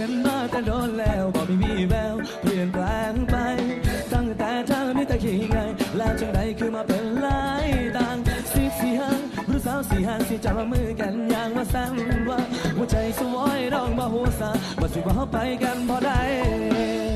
กกันมาแต่โดนแล้วบอกไม่มีแววเปลี่ยนแปลงไป ตั้งแต่เธอไม่ตะขี้ไง แล้วจังใดคือมาเป็นลายต่างสิสีหังรู้สาวสีหางสิจับมามือกันอย่างว่าสั่งว่าหัวใจสวอยร้องมาหัวซาว่าสิว่าเขาไปกันพอได้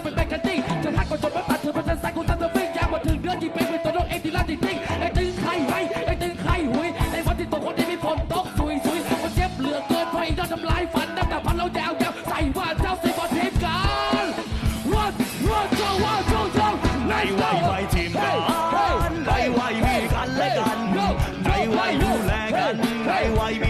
าเป็นคำจะยากเป็นแบ่งกันจริงจะฮักก็จนไม่ปัดถือเป็นสายกูตั้งตัวฟิ้งยาวมาถึงเดือนที่เป็นเป็นตัวน้องเอ็กซ์ที่ลาติทิ้งไอ้ตึงใครไว้ไอ้ตึงใครหุยในวันที่ตกคนที่มีฝนตกซุยซุยมันเจ็บเหลือเกินพราะไอ้นอนทำลายฝันน้ำตาพันเรายาวยาวใส่ว่าเจ้าสิบอทีมกันวัดวัดเจ้าวัดเจ้าเจ้าในวัยไม่ทีมกันในวัยมีกันและกันในวัยดูแลกันในวัยมี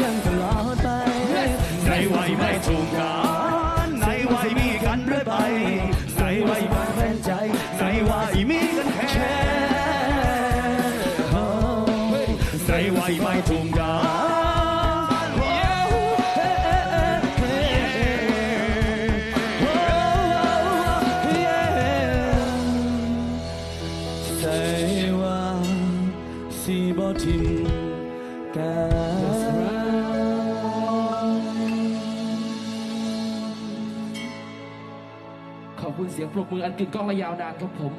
กันตลอดไป ในวัยไม่ถูกกันในวัยมีกันเรื่อยไป ในวัยมันแฟนใจ ในวัยมีกันแค่ในวัยไม่ถูกกันส่ว่าสิบ่ทิมกัน ขอบคุณเสียงปรบมืออันกึกก้องและยาวนานครับผม